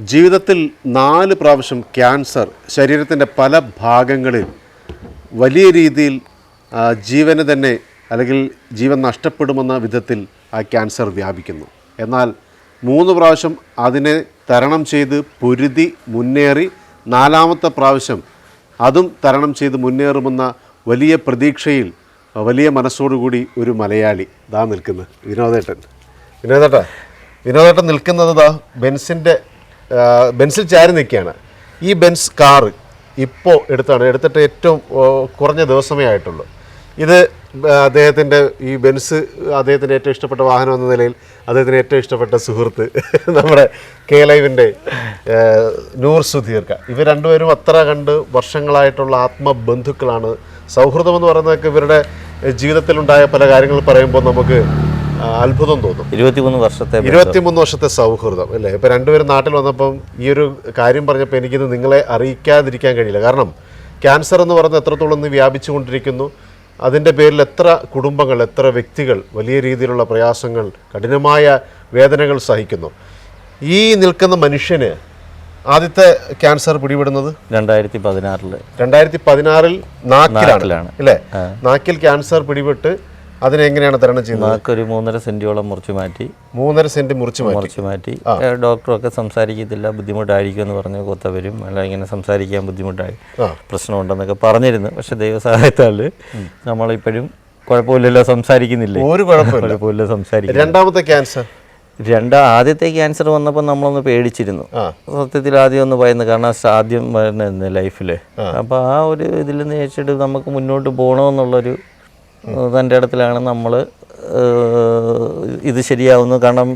ജീവിതത്തിൽ നാല് പ്രാവശ്യം ക്യാൻസർ ശരീരത്തിന്റെ പല ഭാഗങ്ങളിൽ വലിയ രീതിയിൽ ജീവന് തന്നെ അല്ലെങ്കിൽ ജീവൻ നഷ്ടപ്പെടുമെന്ന വിധത്തിൽ ആ ക്യാൻസർ വ്യാപിക്കുന്നു. എന്നാൽ മൂന്ന് പ്രാവശ്യം അതിനെ തരണം ചെയ്ത് പൊരുതി മുന്നേറി നാലാമത്തെ പ്രാവശ്യം അതും തരണം ചെയ്ത് മുന്നേറുമെന്ന വലിയ പ്രതീക്ഷയിൽ വലിയ മനസ്സോടുകൂടി ഒരു മലയാളി ദാ നിൽക്കുന്നത് വിനോദേട്ടൻ. വിനോദേട്ടാ. വിനോദേട്ടൻ നിൽക്കുന്നത് ദാ ബെൻസിന്റെ ബെൻസിൽ ചാരി നിൽക്കുകയാണ്. ഈ ബെൻസ് കാറ് ഇപ്പോൾ എടുത്താണ് എടുത്തിട്ട് ഏറ്റവും കുറഞ്ഞ ദിവസമേ ആയിട്ടുള്ളൂ. ഇത് അദ്ദേഹത്തിന്റെ ഈ ബെൻസ് അദ്ദേഹത്തിന്റെ ഏറ്റവും ഇഷ്ടപ്പെട്ട വാഹനം എന്ന നിലയിൽ അദ്ദേഹത്തിന് ഏറ്റവും ഇഷ്ടപ്പെട്ട സുഹൃത്ത് നമ്മുടെ കെ ലൈവിന്റെ നൂർ സുധീർക്ക. ഇവർ രണ്ടുപേരും അത്ര കണ്ട് വർഷങ്ങളായിട്ടുള്ള ആത്മബന്ധുക്കളാണ്. സൗഹൃദം എന്ന് പറയുന്നതൊക്കെ ഇവരുടെ ജീവിതത്തിലുണ്ടായ പല കാര്യങ്ങൾ പറയുമ്പോൾ നമുക്ക് അത്ഭുതം തോന്നും. ഇരുപത്തിമൂന്ന് വർഷത്തെ ഇരുപത്തിമൂന്ന് വർഷത്തെ സൗഹൃദം അല്ലേ? ഇപ്പൊ രണ്ടുപേരും നാട്ടിൽ വന്നപ്പം ഈ ഒരു കാര്യം പറഞ്ഞപ്പോൾ എനിക്കിത് നിങ്ങളെ അറിയിക്കാതിരിക്കാൻ കഴിയില്ല. കാരണം ക്യാൻസർ എന്ന് പറയുന്നത് എത്രത്തോളം ഇന്ന് വ്യാപിച്ചുകൊണ്ടിരിക്കുന്നു അതിന്റെ പേരിൽ എത്ര കുടുംബങ്ങൾ എത്ര വ്യക്തികൾ വലിയ രീതിയിലുള്ള പ്രയാസങ്ങൾ കഠിനമായ വേദനകൾ സഹിക്കുന്നു. ഈ നിൽക്കുന്ന മനുഷ്യന് ആദ്യത്തെ ക്യാൻസർ പിടിപെടുന്നത്? രണ്ടായിരത്തി പതിനാറിൽ രണ്ടായിരത്തി പതിനാറിൽ നാക്കിലാണ്. നാക്കിലാണ്. അല്ലേ നാക്കിൽ ക്യാൻസർ പിടിപെട്ട് അതിനെ എങ്ങനെയാണ് തരണം ചെയ്യുന്നത്? നാക്കൊരു മൂന്നര സെന്റിയോളം മുറിച്ചു മാറ്റി. മൂന്നര സെന്റ് മുറിച്ച് മുറിച്ച് മാറ്റി. ഡോക്ടറൊക്കെ സംസാരിക്കത്തില്ല ബുദ്ധിമുട്ടായിരിക്കും എന്ന് പറഞ്ഞ് കൊത്തവരും അല്ല ഇങ്ങനെ സംസാരിക്കാൻ ബുദ്ധിമുട്ടായി. പ്രശ്നമുണ്ടെന്നൊക്കെ പറഞ്ഞിരുന്നു. പക്ഷെ ദൈവസഹായത്താൽ നമ്മളിപ്പോഴും കുഴപ്പമില്ലല്ലോ സംസാരിക്കുന്നില്ല? ഒരു കുഴപ്പമില്ല. സംസാരിക്കും രണ്ടാമത്തെ ക്യാൻസർ? രണ്ടാ ആദ്യത്തെ ക്യാൻസർ വന്നപ്പോൾ നമ്മളൊന്ന് പേടിച്ചിരുന്നു. സത്യത്തിൽ ആദ്യം ഒന്ന് പറയുന്നത് കാരണം ആദ്യം വരുന്ന ലൈഫിൽ അപ്പോൾ ആ ഒരു ഇതിൽ നിന്ന് ചേച്ചിട്ട് നമുക്ക് മുന്നോട്ട് പോകണമെന്നുള്ളൊരു തന്റെ ഇടത്തിലാണ് നമ്മൾ ഇത് ശരിയാവുന്നു. കാരണം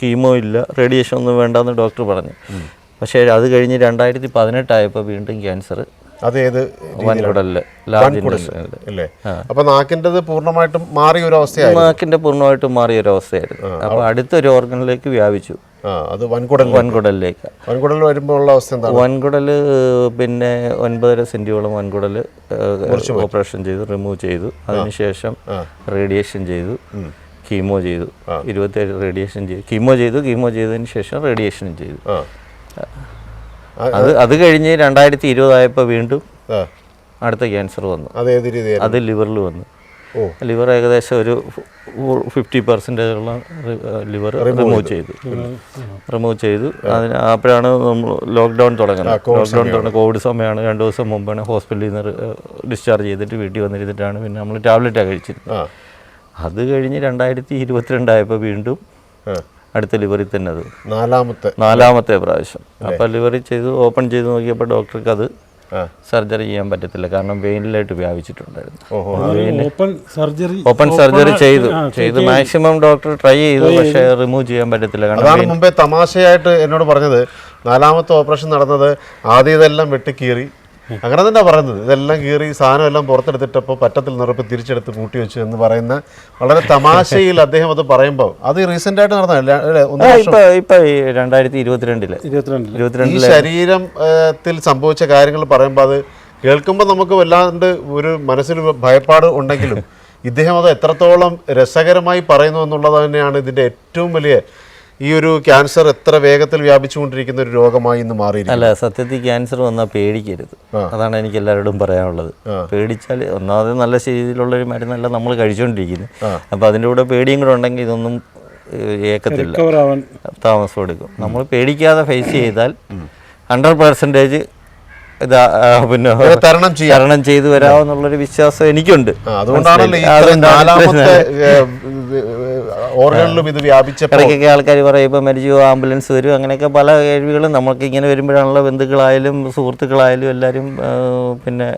കീമോ ഇല്ല. റേഡിയേഷൻ ഒന്നും വേണ്ടെന്ന് ഡോക്ടർ പറഞ്ഞു. പക്ഷേ അത് കഴിഞ്ഞ് രണ്ടായിരത്തി പതിനെട്ടായപ്പോൾ വീണ്ടും ക്യാൻസർ അതേത് അപ്പൊ നാക്കിന്റെത് പൂർണമായിട്ടും മാറിയ ഒരു അവസ്ഥയായിരുന്നു നാക്കിന്റെ പൂർണമായിട്ടും മാറിയ ഒരു അവസ്ഥയായിരുന്നു അപ്പോൾ അടുത്തൊരു ഓർഗനിലേക്ക് വ്യാപിച്ചു. അത് വൻകുടൽ വൻകുടലിലേക്ക്. വൻകുടൽ വരുമ്പോൾ ഉള്ള അവസ്ഥ എന്താണ്? വൻകുടൽ പിന്നെ ഒൻപതര സെന്റിയോളം വൻകുടൽ ഓപ്പറേഷൻ ചെയ്തു റിമൂവ് ചെയ്തു. അതിനുശേഷം റേഡിയേഷൻ ചെയ്തു കീമോ ചെയ്തു. ഇരുപത്തേഴ് റേഡിയേഷൻ ചെയ്തു. കീമോ ചെയ്തു കീമോ ചെയ്തതിന് ശേഷം റേഡിയേഷനും ചെയ്തു. അത് അത് കഴിഞ്ഞ് രണ്ടായിരത്തി ഇരുപതായപ്പോൾ വീണ്ടും അടുത്ത ക്യാൻസർ വന്നു. അത് ലിവറിൽ വന്നു. ലിവർ ഏകദേശം ഒരു ഫിഫ്റ്റി പെർസെന്റേജ് ഉള്ള ലിവർ റിമൂവ് ചെയ്തു. റിമൂവ് ചെയ്തു. അതിന് അപ്പോഴാണ് നമ്മൾ ലോക്ക്ഡൗൺ തുടങ്ങുന്നത്. ലോക്ക്ഡൗൺ തുടങ്ങുന്ന കോവിഡ് സമയമാണ്. രണ്ട് ദിവസം മുമ്പാണ് ഹോസ്പിറ്റലിൽ നിന്ന് ഡിസ്ചാർജ് ചെയ്തിട്ട് വീട്ടിൽ വന്നിരുന്നിട്ടാണ് പിന്നെ നമ്മൾ ടാബ്ലറ്റാണ് കഴിച്ചിരുന്നത്. അത് കഴിഞ്ഞ് രണ്ടായിരത്തി ഇരുപത്തിരണ്ടായപ്പോൾ വീണ്ടും അടുത്ത ലിവറി തന്നെ അത് നാലാമത്തെ. നാലാമത്തെ പ്രാവശ്യം. അപ്പോൾ ലിവറി ചെയ്തു ഓപ്പൺ ചെയ്ത് നോക്കിയപ്പോൾ ഡോക്ടർക്ക് അത് സർജറി ചെയ്യാൻ പറ്റത്തില്ല. കാരണം വെയിനിലായിട്ട് വ്യാപിച്ചിട്ടുണ്ടായിരുന്നു. ഓഹോ. ഓപ്പൺ സർജറി ഓപ്പൺ സർജറി ചെയ്തു. ചെയ്ത്. മാക്സിമം ഡോക്ടർ ട്രൈ ചെയ്തു. പക്ഷേ റിമൂവ് ചെയ്യാൻ പറ്റത്തില്ല. കാരണം അതാണ് മുമ്പേ തമാശയായിട്ട് എന്നോട് പറഞ്ഞത്. നാലാമത്തെ ഓപ്പറേഷൻ നടന്നത് ആദ്യം ഇതെല്ലാം വെട്ടിക്കീറി. അങ്ങനെ തന്നെ പറയുന്നത്. ഇതെല്ലാം കീറി സാധനം എല്ലാം പുറത്തെടുത്തിട്ടപ്പോൾ പറ്റത്തിൽ നിറപ്പ് തിരിച്ചെടുത്ത് കൂട്ടി വെച്ചു എന്ന് പറയുന്ന വളരെ തമാശയിൽ അദ്ദേഹം അത് പറയുമ്പോൾ അത് റീസെന്റ് ആയിട്ട് നടന്നില്ല ഈ ശരീരത്തിൽ സംഭവിച്ച കാര്യങ്ങൾ പറയുമ്പോൾ അത് കേൾക്കുമ്പോൾ നമുക്ക് വല്ലാണ്ട് ഒരു മനസ്സിൽ ഭയപ്പാട് ഉണ്ടെങ്കിലും ഇദ്ദേഹം അത് എത്രത്തോളം രസകരമായി പറയുന്നു എന്നുള്ളത് തന്നെയാണ് ഇതിന്റെ ഏറ്റവും വലിയ ഈ ഒരു ക്യാൻസർ എത്ര വേഗത്തിൽ വ്യാപിച്ചുകൊണ്ടിരിക്കുന്ന ഒരു രോഗമായി ഇന്ന് മാറി അല്ല സത്യത്തിൽ ക്യാൻസർ വന്നാൽ പേടിക്കരുത്. അതാണ് എനിക്ക് എല്ലാവരോടും പറയാനുള്ളത്. പേടിച്ചാൽ ഒന്നാമത് നല്ല രീതിയിലുള്ള ഒരു മരുന്നല്ല നമ്മൾ കഴിച്ചുകൊണ്ടിരിക്കുന്നത് അപ്പൊ അതിന്റെ കൂടെ പേടിയും കൂടെ ഉണ്ടെങ്കിൽ ഇതൊന്നും ഏക്കത്തില്ല. താമസം എടുക്കും. നമ്മൾ പേടിക്കാതെ ഫേസ് ചെയ്താൽ ഹൺഡ്രഡ് പെർസെന്റേജ് ഇതാ പിന്നെ തരണം തരണം ചെയ്തു വരാമെന്നുള്ളൊരു വിശ്വാസം എനിക്കുണ്ട്. അതുകൊണ്ടാണല്ലോ ഓർഗനിലും ഇത് വ്യാപിച്ച ഇടയ്ക്കൊക്കെ ആൾക്കാർ പറയും ഇപ്പം മരിച്ചു ആംബുലൻസ് വരും. അങ്ങനെയൊക്കെ പല കഴിവുകളും നമുക്ക് ഇങ്ങനെ വരുമ്പോഴാണല്ലോ ബന്ധുക്കളായാലും സുഹൃത്തുക്കളായാലും എല്ലാവരും പിന്നെ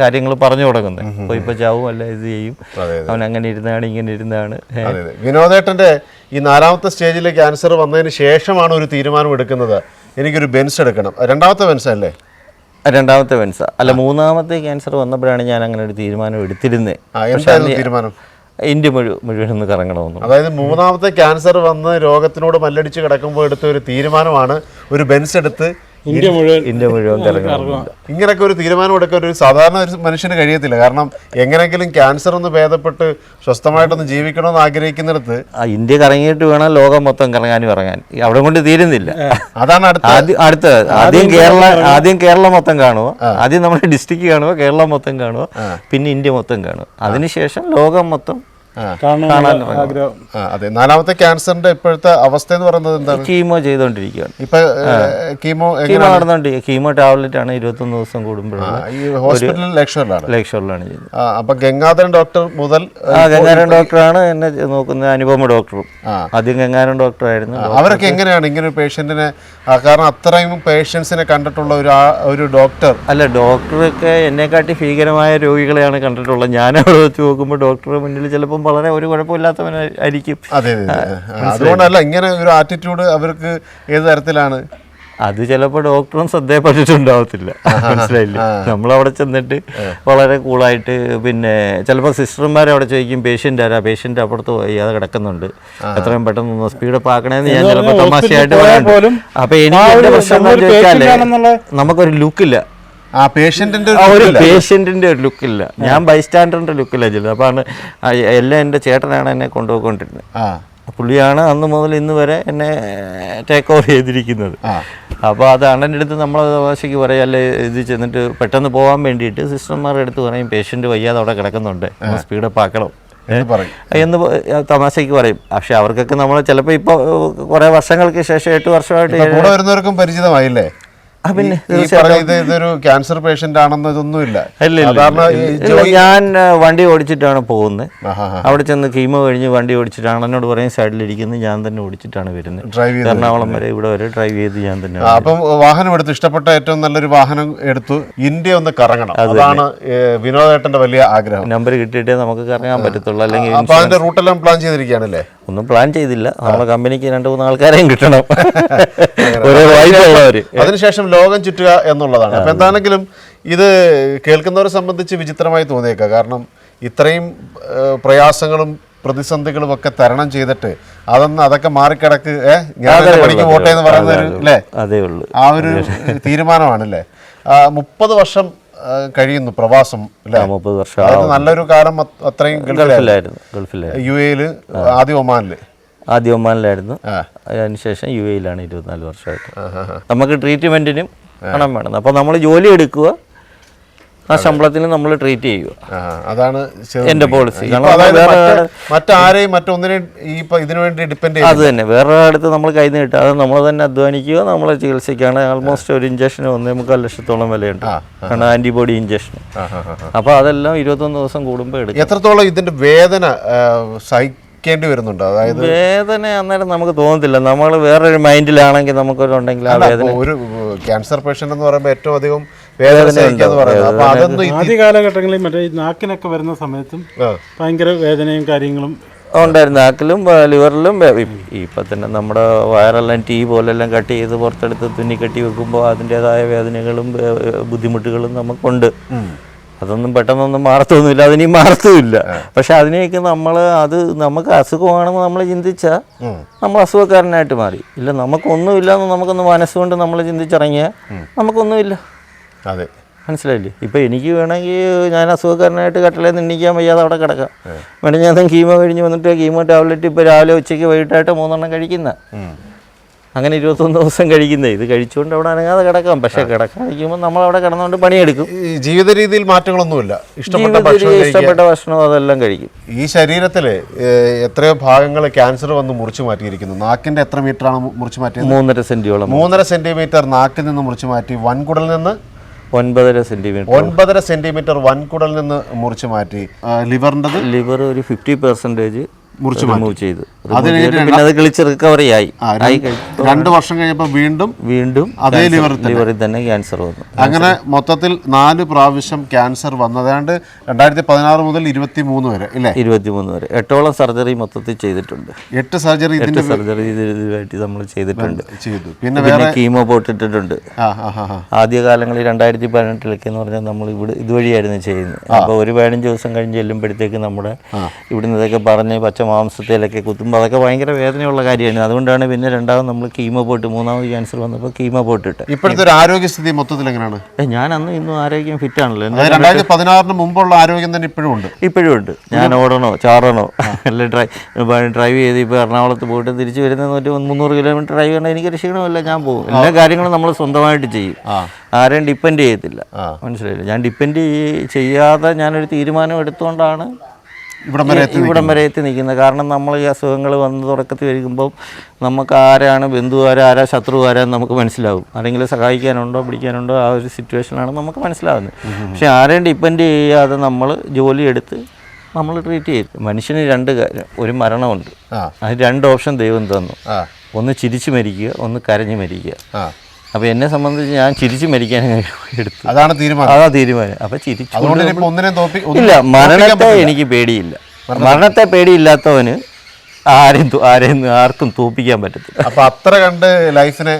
കാര്യങ്ങൾ പറഞ്ഞു തുടങ്ങുന്നത്. അപ്പോൾ ഇപ്പോൾ ചാവും അല്ല ഇത് ചെയ്യും. അവൻ അങ്ങനെ ഇരുന്നാണ് ഇങ്ങനെ ഇരുന്നാണ്. വിനോദേട്ടന്റെ ഈ നാലാമത്തെ സ്റ്റേജിലെ ക്യാൻസർ വന്നതിന് ശേഷമാണ് ഒരു തീരുമാനം എടുക്കുന്നത്. എനിക്കൊരു ബെൻസ് എടുക്കണം. രണ്ടാമത്തെ ബെൻസ് അല്ലേ? രണ്ടാമത്തെ ബെൻസ്. അല്ല മൂന്നാമത്തെ ക്യാൻസർ വന്നപ്പോഴാണ് ഞാൻ അങ്ങനെ ഒരു തീരുമാനം എടുത്തിരുന്നത്. തീരുമാനം? ഇന്ത്യ മുഴുവൻ മുഴുവൻ ഒന്ന് കറങ്ങണമെന്ന് അതായത് മൂന്നാമത്തെ ക്യാൻസർ വന്ന് രോഗത്തിനോട് മല്ലടിച്ച് കിടക്കുമ്പോൾ എടുത്ത ഒരു തീരുമാനമാണ് ഒരു ബെൻസ് എടുത്ത് ഇന്ത്യ മുഴുവൻ ഇന്ത്യ മുഴുവൻ കറങ്ങണം. ഇങ്ങനെയൊക്കെ ഒരു തീരുമാനം എടുക്കാൻ ഒരു സാധാരണ ഒരു മനുഷ്യന് കഴിയത്തില്ല. കാരണം എങ്ങനെയെങ്കിലും ക്യാൻസർ ഒന്ന് ഭേദപ്പെട്ട് സ്വസ്ഥമായിട്ടൊന്ന് ജീവിക്കണമെന്ന് ആഗ്രഹിക്കുന്നിടത്ത് ആ ഇന്ത്യ കറങ്ങിയിട്ട് വേണം ലോകം മൊത്തം കറങ്ങാനും ഇറങ്ങാൻ. അവിടെ കൊണ്ട് തീരുന്നില്ല. അതാണ് അടുത്ത ആദ്യം അടുത്ത ആദ്യം കേരള ആദ്യം കേരളം മൊത്തം കാണുക. ആദ്യം നമ്മുടെ ഡിസ്ട്രിക്ട് കാണുക കേരളം മൊത്തം കാണുക പിന്നെ ഇന്ത്യ മൊത്തം കാണുക. അതിനുശേഷം ലോകം മൊത്തം ആ. കാണാനുള്ള ആഗ്രഹം. അതെ. നാലാമത്തെ ക്യാൻസറിന്റെ ഇപ്പോഴത്തെ അവസ്ഥ എന്ന് പറയുന്നത് എന്താണ്? കീമോ ചെയ്തുകൊണ്ടിരിക്കുകയാണ് ഇപ്പൊ കീമോ കീമോ നടന്നുകൊണ്ടിരിക്കുക കീമോ ടാബ്ലറ്റ് ആണ് ഇരുപത്തൊന്ന് ദിവസം കൂടുമ്പോഴാണ് ഈ ഹോസ്പിറ്റലിൽ ലക്ഷറിലാണ്. ലക്ഷറിലാണ് ചെയ്യുന്നത് അപ്പൊ ഗംഗാധരൻ ഡോക്ടർ മുതൽ ഗംഗാധരൻ ഗംഗാരൻ ഡോക്ടറാണ് എന്നെ നോക്കുന്ന അനുപമ ഡോക്ടറും. ആദ്യം ഗംഗാരൻ ഡോക്ടറായിരുന്നു. അവരൊക്കെ എങ്ങനെയാണ് ഇങ്ങനെ ഒരു പേഷ്യന്റിനെ കാരണം അത്രയും പേഷ്യൻസിനെ കണ്ടിട്ടുള്ള ഒരു ഒരു ഡോക്ടർ. അല്ല ഡോക്ടറൊക്കെ എന്നെക്കാട്ടി ഭീകരമായ രോഗികളെയാണ് കണ്ടിട്ടുള്ളത്. ഞാൻ അവിടെ വെച്ച് നോക്കുമ്പോൾ ഡോക്ടറുടെ മുന്നിൽ ചിലപ്പം വളരെ ഒരു കുഴപ്പമില്ലാത്തവനായിരിക്കും അതെ അതെ അതെ. ആ, അതുകൊണ്ടല്ല ഇങ്ങനെ ഒരു ആറ്റിറ്റ്യൂഡ് അവർക്ക് ഏത് തരത്തിലാണ്? അത് ചിലപ്പോൾ ഡോക്ടറും ശ്രദ്ധയപ്പെട്ടിട്ടുണ്ടാവത്തില്ല. മനസ്സിലായില്ലേ? നമ്മളവിടെ ചെന്നിട്ട് വളരെ കൂളായിട്ട് പിന്നെ ചിലപ്പോൾ സിസ്റ്റർമാർ അവിടെ ചോദിക്കും പേഷ്യന്റ് ആരാ? പേഷ്യന്റ് അപ്പുറത്ത് പോയി അത് കിടക്കുന്നുണ്ട്. എത്രയും പെട്ടെന്ന് ഒന്ന് സ്പീഡ് ആക്കണേന്ന് ഞാൻ ചിലപ്പോൾ തമാശയായിട്ട് പറയാം അപ്പോൾ എനിക്ക് പ്രശ്നം എന്താ ചോദിച്ചാലേ നമുക്കൊരു ലുക്കില്ല ഒരു പേഷ്യന്റിന്റെ ഒരു ലുക്കില്ല ഞാൻ ബൈസ്റ്റാൻഡറിന്റെ ലുക്കില്ല ചെയ്തത് അപ്പാണ് എല്ലാം എന്റെ ചേട്ടനാണ് എന്നെ കൊണ്ടുപോയിക്കൊണ്ടിരുന്നത് പുള്ളിയാണ് അന്ന് മുതൽ ഇന്ന് വരെ എന്നെ ടേക്ക് ഓവർ ചെയ്തിരിക്കുന്നത്. അപ്പോൾ അത് അണ്ണന്റെ അടുത്ത് നമ്മൾ തമാശയ്ക്ക് പറയാം അല്ലെ ഇത് ചെന്നിട്ട് പെട്ടെന്ന് പോകാൻ വേണ്ടിയിട്ട് സിസ്റ്റർമാരുടെ അടുത്ത് പറയും പേഷ്യന്റ് വയ്യാതെ അവിടെ കിടക്കുന്നുണ്ട്. സ്പീഡപ്പ് ആക്കണം. എന്ന് തമാശയ്ക്ക് പറയും. പക്ഷെ അവർക്കൊക്കെ നമ്മൾ ചിലപ്പോൾ ഇപ്പോൾ കുറേ വർഷങ്ങൾക്ക് ശേഷം എട്ട് വർഷമായിട്ട് കൂടെ വരുന്നവർക്കും പരിചിതമായില്ലേ? പിന്നെ ഇതൊരു ക്യാൻസർ പേഷ്യന്റ് ആണെന്ന് ഇതൊന്നുമില്ല. ഇല്ല, ഇല്ല, സാധാരണ ഈ ഇല്ല, ഞാൻ വണ്ടി ഓടിച്ചിട്ടാണ് പോകുന്നത്. അവിടെ ചെന്ന് കീമോ കഴിഞ്ഞ് വണ്ടി ഓടിച്ചിട്ടാണ് എന്നോട് പറയും സൈഡിലിരിക്കുന്നത് ഞാൻ തന്നെ ഓടിച്ചിട്ടാണ് വരുന്നത്. ഡ്രൈവ് എറണാകുളം വരെ ഇവിടെ വരെ ഡ്രൈവ് ചെയ്ത് ഞാൻ തന്നെ അപ്പം വാഹനം എടുത്ത് ഇഷ്ടപ്പെട്ട ഏറ്റവും നല്ലൊരു വാഹനം എടുത്തു. ഇന്ത്യ ഒന്ന് കറങ്ങണം. അതാണ് വിനോദേട്ടന്റെ വലിയ ആഗ്രഹം. നമ്പർ കിട്ടിയിട്ടേ നമുക്ക് കറങ്ങാൻ പറ്റത്തുള്ളൂ. അല്ലെങ്കിൽ റൂട്ടെല്ലാം പ്ലാൻ ചെയ്തിരിക്കുകയാണല്ലേ? ഒന്നും പ്ലാൻ ചെയ്തില്ല. നമ്മുടെ കമ്പനിക്ക് രണ്ട് മൂന്ന് ആൾക്കാരെയും കിട്ടണം. അതിനുശേഷം ലോകം ചുറ്റുക എന്നുള്ളതാണ്. അപ്പൊ എന്താണെങ്കിലും ഇത് കേൾക്കുന്നവരെ സംബന്ധിച്ച് വിചിത്രമായി തോന്നിയേക്കാം. കാരണം ഇത്രയും പ്രയാസങ്ങളും പ്രതിസന്ധികളും ഒക്കെ തരണം ചെയ്തിട്ട് അതൊന്ന് അതൊക്കെ മാറിക്കിടക്ക് ഏഹ് ഞാൻ അതേ പണിക്ക് പോട്ടെ എന്ന് പറയുന്ന ഒരു അല്ലേ ആ ഒരു തീരുമാനമാണ് അല്ലേ മുപ്പത് വർഷം കഴിയുന്നു പ്രവാസം മുപ്പത് വർഷം. നല്ലൊരു കാലം അത്രയും ഗൾഫിലായിരുന്നു. ഗൾഫിലായിരുന്നു യു എയിൽ ആദ്യ ഒമാനിൽ. ആദ്യ ഒമാനിലായിരുന്നു. അതിനുശേഷം യു എയിലാണ് ഇരുപത്തിനാല് വർഷമായിട്ട്. നമുക്ക് ട്രീറ്റ്മെന്റിനും പണം വേണം. അപ്പോൾ നമ്മൾ ജോലി എടുക്കുക ആ ശമ്പളത്തിന് നമ്മൾ ട്രീറ്റ് ചെയ്യുക. അതാണ് എന്റെ പോളിസി മറ്റാരെയും മറ്റൊന്നിനെയും ഈ ഇതിനു വേണ്ടി ഡിപ്പെൻഡ് അത് തന്നെ. വേറെ അടുത്ത് നമ്മൾ കൈ നീട്ടാതെ നമ്മൾ തന്നെ അധ്വാനിക്കുക. നമ്മളെ ചികിത്സിക്കുകയാണ്. ആൾമോസ്റ്റ് ഒരു ഇഞ്ചക്ഷന് ഒന്നേ മുക്കാൽ ലക്ഷത്തോളം വിലയുണ്ട്. കാരണം ആന്റിബോഡി ഇഞ്ചക്ഷൻ അപ്പോൾ അതെല്ലാം ഇരുപത്തൊന്ന് ദിവസം കൂടുമ്പോൾ എടുക്കും. എത്രത്തോളം ഇതിന്റെ വേദന ആ, സഹിക്കേണ്ടി വരുന്നുണ്ട്? അതായത് വേദന അന്നേരം നമുക്ക് തോന്നത്തില്ല. നമ്മൾ വേറൊരു മൈൻഡിലാണെങ്കിൽ നമുക്കൊരു ഉണ്ടെങ്കിൽ ആ വേദന ഒരു ക്യാൻസർ പേഷ്യന്റ് എന്ന് പറയുമ്പോൾ ഏറ്റവും അധികം ആദ്യ കാലഘട്ടങ്ങളിൽ മറ്റേ നാക്കിനൊക്കെ വരുന്ന സമയത്തും ഭയങ്കര വേദനയും കാര്യങ്ങളും ഉണ്ടായിരുന്നു. നാക്കിലും ലിവറിലും ഇപ്പൊ തന്നെ നമ്മുടെ വയറെല്ലാം ടീ പോലെല്ലാം കട്ട് ചെയ്ത് പുറത്തെടുത്ത് തുന്നി കെട്ടി വെക്കുമ്പോൾ അതിന്റെതായ വേദനകളും ബുദ്ധിമുട്ടുകളും നമുക്കുണ്ട്. അതൊന്നും പെട്ടെന്നൊന്നും മാറത്തൊന്നുമില്ല. അതിനി മാറത്തുമില്ല. പക്ഷെ അതിനെയൊക്കെ നമ്മൾ അത് നമുക്ക് അസുഖമാണെന്ന് നമ്മൾ ചിന്തിച്ചാൽ നമ്മൾ അസുഖക്കാരനായിട്ട് മാറി. ഇല്ല നമുക്കൊന്നുമില്ല എന്ന് നമുക്കൊന്ന് മനസ്സുകൊണ്ട് നമ്മൾ ചിന്തിച്ചിറങ്ങിയാൽ നമുക്കൊന്നുമില്ല. അതെ. മനസ്സിലായില്ലേ? ഇപ്പോൾ എനിക്ക് വേണമെങ്കിൽ ഞാൻ അസുഖക്കാരനായിട്ട് കട്ടിലേന്ന് നിന്നിക്കാൻ വയ്യാതെ അവിടെ കിടക്കാം. വേണമെങ്കിൽ ഞാൻ കീമോ കഴിഞ്ഞ് വന്നിട്ട് കീമോ ടാബ്ലറ്റ് ഇപ്പോൾ രാവിലെ ഉച്ചയ്ക്ക് വൈകിട്ടായിട്ട് മൂന്നെണ്ണം കഴിക്കുന്ന. അങ്ങനെ ഇരുപത്തൊന്ന് ദിവസം കഴിക്കുന്നത് ഇത് കഴിച്ചുകൊണ്ട് അവിടെ അനങ്ങാതെ കിടക്കാം. പക്ഷേ കിടക്കാതിരിക്കുമ്പോൾ നമ്മൾ അവിടെ കിടന്നുകൊണ്ട് പണിയെടുക്കും. ഈ ജീവിത രീതിയിൽ മാറ്റങ്ങളൊന്നുമില്ല. ഇഷ്ടപ്പെട്ട ഭക്ഷണം ഇഷ്ടപ്പെട്ട ഭക്ഷണവും അതെല്ലാം കഴിക്കും. ഈ ശരീരത്തിൽ എത്രയോ ഭാഗങ്ങൾ ക്യാൻസർ വന്ന് മുറിച്ചു മാറ്റിയിരിക്കുന്നു. നാക്കിന്റെ എത്ര മീറ്റർ ആണ് മു- മുറിച്ചു മാറ്റിയത്? മൂന്നര സെന്റിയോളം മൂന്നര സെന്റിമീറ്റർ നാക്കിൽ നിന്ന് മുറിച്ചു മാറ്റി വൻകുടലിൽ നിന്ന് ഒൻപതര സെന്റിമീറ്റർ ഒൻപതര സെന്റിമീറ്റർ വൻകുടൽ നിന്ന് മുറിച്ച് മാറ്റി. ലിവറിന്റെ ലിവർ ഒരു ഫിഫ്റ്റി പെർസെന്റേജ് മുറിച്ച് റിമൂവ് ചെയ്തു. പിന്നെ അത് കിളിച്ച് റിക്കവറി ആയി. ആയി രണ്ട് വർഷം കഴിഞ്ഞപ്പോൾ വീണ്ടും വീണ്ടും അതേ ലിവർ തന്നെ. ലിവറിൽ തന്നെ ക്യാൻസർ വന്നു. അങ്ങനെ മൊത്തത്തിൽ നാല് പ്രാവശ്യം ക്യാൻസർ വന്നതാണ്ട് രണ്ടായിരത്തി പതിനാറ് മുതൽ ഇരുപത്തി മൂന്ന് വരെ ഇല്ലേ? ഇരുപത്തിമൂന്ന് വരെ. എട്ടോളം സർജറി മൊത്തത്തിൽ ചെയ്തിട്ടുണ്ട്. എട്ട് സർജറി ഇതിന്റെ സർജറി ഇതുമായിട്ട് നമ്മൾ ചെയ്തിട്ടുണ്ട്. ചെയ്തു. പിന്നെ വേറെ കീമോ പോട്ടിട്ടിട്ടുണ്ട്. ആദ്യകാലങ്ങളിൽ രണ്ടായിരത്തി പതിനെട്ടിലൊക്കെ എന്ന് പറഞ്ഞാൽ നമ്മൾ ഇവിടെ ഇതുവഴിയായിരുന്നു ചെയ്യുന്നത്. അപ്പോൾ ഒരു പതിനഞ്ച് ദിവസം കഴിഞ്ഞ് ചെല്ലുമ്പോഴത്തേക്ക് നമ്മുടെ ഇവിടുന്ന് ഇതൊക്കെ പറഞ്ഞ് പച്ച മാംസത്തിലൊക്കെ കുത്തുമ്പോൾ അതൊക്കെ ഭയങ്കര വേദനയുള്ള കാര്യമാണ് അതുകൊണ്ടാണ് പിന്നെ രണ്ടാമത് നമ്മൾ കീമോ പോയിട്ട് മൂന്നാമത് ക്യാൻസർ വന്നപ്പോൾ കീമോ പോയിട്ടിട്ട്. ഇപ്പോഴത്തെ ഒരു ആരോഗ്യസ്ഥിതി മൊത്തത്തിൽ എങ്ങനെയാണ്? ഞാൻ അന്ന് ഇന്നും ആരോഗ്യം ഫിറ്റ് ആണല്ലോ. രണ്ടായിരത്തി പതിനാറിന് മുമ്പുള്ള ആരോഗ്യം തന്നെ ഇപ്പോഴും ഉണ്ട്. ഇപ്പോഴും ഉണ്ട്. ഞാൻ ഓടണോ ചാടണോ? അല്ല ഡ്രൈവ് ഡ്രൈവ് ചെയ്ത് ഇപ്പോൾ എറണാകുളത്ത് പോയിട്ട് തിരിച്ചു വരുന്ന ഒരു മുന്നൂറ് കിലോമീറ്റർ ഡ്രൈവ് ചെയ്യണം എനിക്കൊരു ക്ഷീണമില്ല ഞാൻ പോകും. എല്ലാ കാര്യങ്ങളും നമ്മൾ സ്വന്തമായിട്ട് ചെയ്യും. ആരെയും ഡിപ്പെൻഡ് ചെയ്യത്തില്ല. മനസ്സിലായില്ല? ഞാൻ ഡിപ്പെൻഡ് ചെയ്യാതെ ഞാനൊരു തീരുമാനം എടുത്തുകൊണ്ടാണ് ഇവിടം വരെ ഇവിടം വരെ എത്തി നിൽക്കുന്നത് കാരണം നമ്മൾ ഈ അസുഖങ്ങൾ വന്ന് തുടക്കത്തിൽ വരുമ്പം നമുക്ക് ആരാണ് ബന്ധു ആരാ ആരാ ശത്രു ആരാന്ന് നമുക്ക് മനസ്സിലാവും. ആരെങ്കിലും സഹായിക്കാനുണ്ടോ പിടിക്കാനുണ്ടോ ആ ഒരു സിറ്റുവേഷനാണ് നമുക്ക് മനസ്സിലാവുന്നത്. പക്ഷെ ആരെയും ഡിപ്പെൻഡ് ചെയ്യാതെ നമ്മൾ ജോലി എടുത്ത് നമ്മൾ ട്രീറ്റ് ചെയ്തു മനുഷ്യന് രണ്ട് കാര്യം ഒരു മരണമുണ്ട്. അതിന് രണ്ട് ഓപ്ഷൻ ദൈവം തന്നു. ഒന്ന് ചിരിച്ചു മരിക്കുക ഒന്ന് കരഞ്ഞു മരിക്കുക. അപ്പോൾ എന്നെ സംബന്ധിച്ച് ഞാൻ ചിരിച്ചു മരിക്കാൻ എടുത്തു. അതാണ് തീരുമാനം. അതാ തീരുമാനം. അപ്പോൾ ചിരിച്ചു ഇല്ല മരണത്തെ എനിക്ക് പേടിയില്ല. മരണത്തെ പേടിയില്ലാത്തവന് ആരെയും ആരെയും ആർക്കും തോപ്പിക്കാൻ പറ്റത്തില്ല. അപ്പൊ അത്ര കണ്ട് ലൈഫിനെ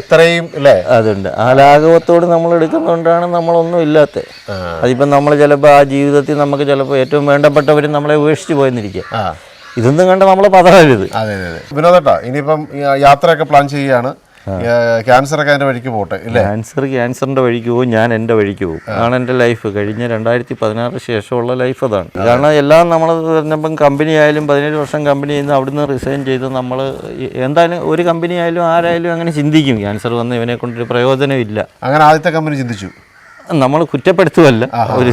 ഇത്രയും അല്ലേ അതുണ്ട്. ആ ലാഘവത്തോട് നമ്മൾ എടുക്കുന്നതുകൊണ്ടാണ് നമ്മളൊന്നും ഇല്ലാത്ത. അതിപ്പം നമ്മൾ ചിലപ്പോൾ ആ ജീവിതത്തിൽ നമുക്ക് ചിലപ്പോൾ ഏറ്റവും വേണ്ടപ്പെട്ടവർ നമ്മളെ ഉപേക്ഷിച്ച് പോയെന്നിരിക്കുക ഇതൊന്നും കണ്ട് നമ്മൾ പതറരുത്. അതെ അതെ വിനോദേട്ടാ ഇനിയിപ്പം യാത്രയൊക്കെ പ്ലാൻ ചെയ്യുകയാണ്. ക്യാൻസർ ഒക്കെ അതിന്റെ വഴിക്ക് പോട്ടെ ഇല്ലേ? ക്യാൻസർ ക്യാൻസറിന്റെ വഴിക്ക് പോകും ഞാൻ എന്റെ വഴിക്ക് പോകും അതാണ് എന്റെ ലൈഫ്. കഴിഞ്ഞ രണ്ടായിരത്തി പതിനാറ് ശേഷമുള്ള ലൈഫ് അതാണ്. കാരണം എല്ലാം നമ്മൾ പറഞ്ഞപ്പം കമ്പനി ആയാലും പതിനേഴ് വർഷം കമ്പനി ചെയ്യുന്ന അവിടുന്ന് റിസൈൻ ചെയ്ത് നമ്മൾ എന്തായാലും ഒരു കമ്പനി ആയാലും ആരായാലും അങ്ങനെ ചിന്തിക്കും. ക്യാൻസർ വന്ന് ഇവനെ കൊണ്ടൊരു പ്രയോജനമില്ല. അങ്ങനെ ആദ്യത്തെ കമ്പനി ചിന്തിച്ചു? നമ്മൾ കുറ്റപ്പെടുത്തുമല്ല ഒരു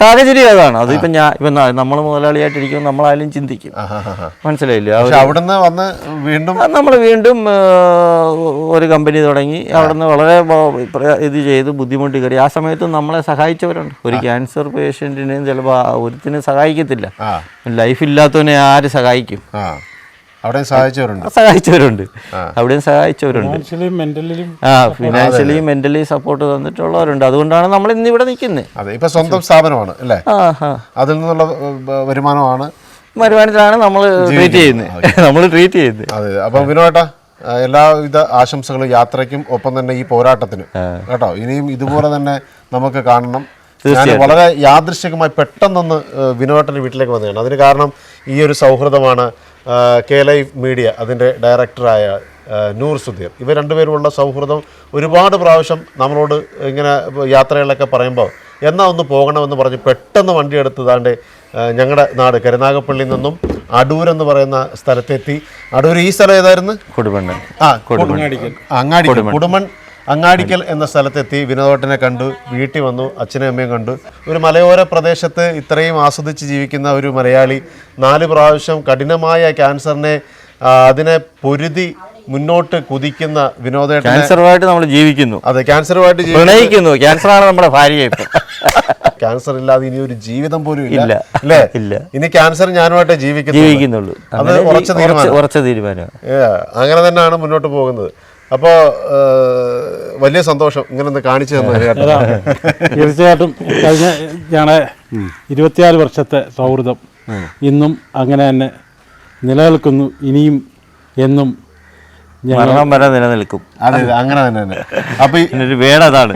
സാഹചര്യം. അതാണ് അതിപ്പോ ഞാൻ ഇപ്പൊ നമ്മൾ മുതലാളിയായിട്ടിരിക്കും നമ്മളായാലും ചിന്തിക്കും. മനസ്സിലായില്ലേ? അവിടുന്ന് വന്ന് വീണ്ടും നമ്മൾ വീണ്ടും ഒരു കമ്പനി തുടങ്ങി. അവിടുന്ന് വളരെ ഇത് ചെയ്ത് ബുദ്ധിമുട്ടി കയറി. ആ സമയത്ത് നമ്മളെ സഹായിച്ചവരുണ്ട്. ഒരു ക്യാൻസർ പേഷ്യന്റിനെയും ചിലപ്പോൾ ഒരുത്തിനെ സഹായിക്കത്തില്ല. ലൈഫ് ഇല്ലാത്തവനെ ആര് സഹായിക്കും? അവിടെ സഹായിച്ചവരുണ്ട്. സഹായിച്ചവരുണ്ട്. അവിടെയും സഹായിച്ചവരുണ്ട്. ആ ഫിനാൻഷ്യലി മെന്റലി സപ്പോർട്ട് തന്നിട്ടുള്ളവരുണ്ട്. അതുകൊണ്ടാണ് നമ്മൾ ഇന്ന് ഇവിടെ നിൽക്കുന്നത്. അതെ ഇപ്പൊ സ്വന്തം സ്ഥാപനമാണ് അല്ലേ? അതിൽ നിന്നുള്ള വരുമാനമാണ് വരുമാനത്തിലാണ് നമ്മൾ ട്രീറ്റ് ചെയ്യുന്നത്. നമ്മൾ ട്രീറ്റ് ചെയ്യുന്നത്. അതെ അപ്പൊ വിനോട്ടാ എല്ലാവിധ ആശംസകളും യാത്രയ്ക്കും ഒപ്പം തന്നെ ഈ പോരാട്ടത്തിന്. കേട്ടോ? ഇനിയും ഇതുപോലെ തന്നെ നമുക്ക് കാണണം. ഞാൻ വളരെ യാദൃശ്ചികമായി പെട്ടെന്നൊന്ന് വിനോദത്തിന്റെ വീട്ടിലേക്ക് വന്നതാണ്. അതിന് കാരണം ഈ ഒരു സൗഹൃദമാണ് കെ ലൈവ് മീഡിയ അതിന്റെ ഡയറക്ടറായ നൂർ സുധീർ. ഇവർ രണ്ടുപേരുമുള്ള സൗഹൃദം ഒരുപാട് പ്രാവശ്യം നമ്മളോട് ഇങ്ങനെ യാത്രകളിലൊക്കെ പറയുമ്പോൾ എന്നാ ഒന്ന് പോകണമെന്ന് പറഞ്ഞ് പെട്ടെന്ന് വണ്ടി എടുത്തതാണ്ട് ഞങ്ങളുടെ നാട് കരുനാഗപ്പള്ളിയിൽ നിന്നും അടൂർ എന്ന് പറയുന്ന സ്ഥലത്തെത്തി. അടൂർ ഈ സ്ഥലം ഏതായിരുന്നു? കൊടുപ്പണ്ണൻ ആ അങ്ങാടിക്കൽ. കുടുമൺ അങ്ങാടിക്കൽ എന്ന സ്ഥലത്തെത്തി വിനോദോട്ടനെ കണ്ടു വീട്ടിൽ വന്നു അച്ഛനും അമ്മയും കണ്ടു. ഒരു മലയോര പ്രദേശത്ത് ഇത്രയും ആസ്വദിച്ച് ജീവിക്കുന്ന ഒരു മലയാളി നാല് പ്രാവശ്യം കഠിനമായ ക്യാൻസറിനെ അതിനെ പൊരുതി മുന്നോട്ട് കുതിക്കുന്ന വിനോദേട്ടൻ ക്യാൻസറുമായിട്ട് നമ്മൾ ജീവിക്കുന്നു. അതെ ക്യാൻസറുമായിട്ട് ജീവിക്കുന്നു പ്രണയിക്കുന്നു. ക്യാൻസറാണ് നമ്മുടെ ഭാര്യ ഇപ്പം. ക്യാൻസർ ഇല്ലാതെ ഇനി ഒരു ജീവിതം പോലും ഇല്ല. ഇല്ല. അല്ലേ? ഇല്ല. ഇനി ക്യാൻസർ ഞാനുമായിട്ട് ജീവിക്കുന്നു ജീവിക്കുന്നുള്ളൂ. അത് ഉറച്ച തീരുമാനം. ഉറച്ച തീരുമാനം. അങ്ങനെ തന്നെയാണ് മുന്നോട്ട് പോകുന്നത്. അപ്പോൾ വലിയ സന്തോഷം ഇങ്ങനെ ഒന്ന് കാണിച്ചു കേട്ടോ. തീർച്ചയായിട്ടും കഴിഞ്ഞ ഞങ്ങളുടെ ഇരുപത്തിയാറ് വർഷത്തെ സൗഹൃദം ഇന്നും അങ്ങനെ തന്നെ നിലനിൽക്കുന്നു ഇനിയും എന്നും ഞാൻ മരണം വരെ നിലനിൽക്കും. അതെ അങ്ങനെ തന്നെ തന്നെ. അപ്പൊ വേടതാണ്